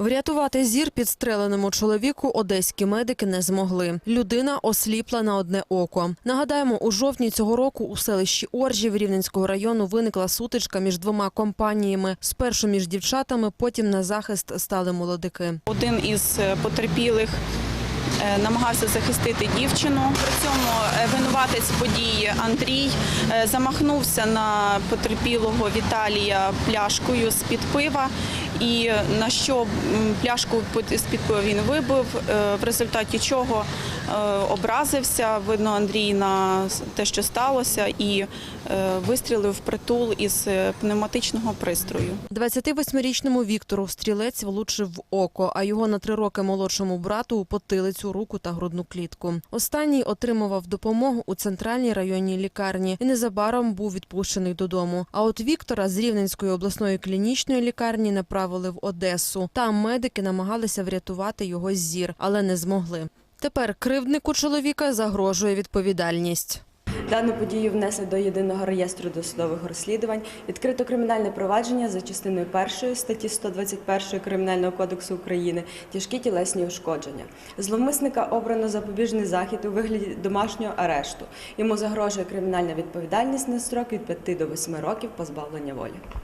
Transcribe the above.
Врятувати зір підстреленому чоловіку одеські медики не змогли. Людина осліпла на одне око. Нагадаємо, у жовтні цього року у селищі Оржів Рівненського району виникла сутичка між двома компаніями. Спершу між дівчатами, потім на захист стали молодики. Один із е, потерпілих е, намагався захистити дівчину. При цьому е, винуватець події Андрій замахнувся на потерпілого Віталія пляшкою з-під пива. І на що пляшку під- з-під пива він вибив, е, в результаті чого е, образився, видно Андрій на те, що сталося, і е, вистрілив притул із пневматичного пристрою. 28-річному Віктору стрілець влучив в око, а його на три роки молодшому брату у потилицю, руку та грудну клітку. Останній отримував допомогу у центральній районній лікарні і незабаром був відпущений додому. А от Віктора з Рівненської обласної клінічної лікарні направили в Одесу. Там медики намагалися врятувати його зір, але не змогли. Тепер кривднику чоловіка загрожує відповідальність. Дану подію внесли до єдиного реєстру досудових розслідувань. Відкрито кримінальне провадження за частиною першої статті 121 Кримінального кодексу України тяжкі тілесні ушкодження. Зловмисника обрано запобіжний захід у вигляді домашнього арешту. Йому загрожує кримінальна відповідальність на строк від 5 до 8 років позбавлення волі.